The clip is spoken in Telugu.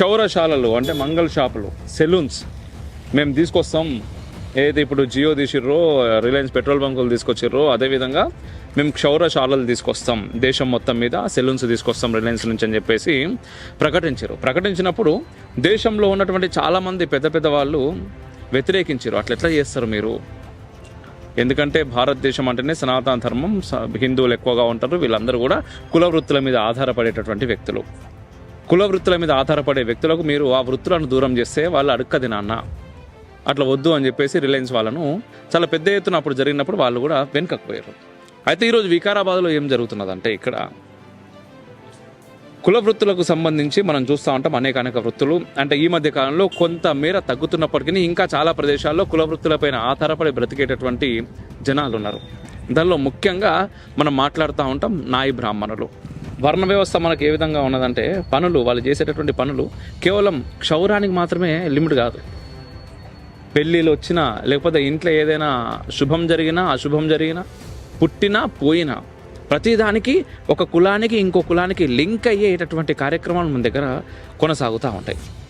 క్షౌరశాలలు అంటే మంగళ షాపులు సెలూన్స్. మేము తీసుకొస్తాం. ఏదైతే ఇప్పుడు జియో తీసిర్రో రిలయన్స్ పెట్రోల్ బంకులు తీసుకొచ్చిర్రో అదేవిధంగా మేము క్షౌరశాలలు తీసుకొస్తాం. దేశం మొత్తం మీద సెలూన్స్ తీసుకొస్తాం రిలయన్స్ నుంచి అని చెప్పేసి ప్రకటించారు ప్రకటించినప్పుడు దేశంలో ఉన్నటువంటి చాలామంది పెద్ద పెద్ద వాళ్ళు వ్యతిరేకించారు అట్లా ఎట్లా చేస్తారు మీరు? ఎందుకంటే భారతదేశం అంటేనే సనాతన ధర్మం హిందువులు ఎక్కువగా ఉంటారు. వీళ్ళందరూ కూడా కుల వృత్తుల మీద ఆధారపడేటటువంటి వ్యక్తులు. కుల వృత్తుల మీద ఆధారపడే వ్యక్తులకు మీరు ఆ వృత్తులను దూరం చేస్తే వాళ్ళు అడుక్కది నాన్న. అట్లా వద్దు అని చెప్పేసి రిలయన్స్ వాళ్ళను చాలా పెద్ద ఎత్తున అప్పుడు జరిగినప్పుడు వాళ్ళు కూడా వెనుకపోయారు అయితే ఈరోజు వికారాబాద్లో ఏం జరుగుతున్నదంటే ఇక్కడ కుల వృత్తులకు సంబంధించి మనం చూస్తూ ఉంటాం అనేక అనేక వృత్తులు. అంటే ఈ మధ్య కాలంలో కొంత మేర తగ్గుతున్నప్పటికీ ఇంకా చాలా ప్రదేశాల్లో కుల వృత్తులపైన ఆధారపడి బ్రతికేటటువంటి జనాలు ఉన్నారు దానిలో ముఖ్యంగా మనం మాట్లాడుతూ ఉంటాం నాయి బ్రాహ్మణులు. వర్ణ వ్యవస్థ మనకు ఏ విధంగా ఉన్నదంటే పనులు వాళ్ళు చేసేటటువంటి పనులు కేవలం క్షౌరానికి మాత్రమే లిమిట్ కాదు. పెళ్ళిళ్ళు వచ్చినా లేకపోతే ఇంట్లో ఏదైనా శుభం జరిగినా అశుభం జరిగినా పుట్టినా పోయినా ప్రతిదానికి ఒక కులానికి ఇంకో కులానికి లింక్ అయ్యేటటువంటి కార్యక్రమాలు మన దగ్గర కొనసాగుతూ ఉంటాయి.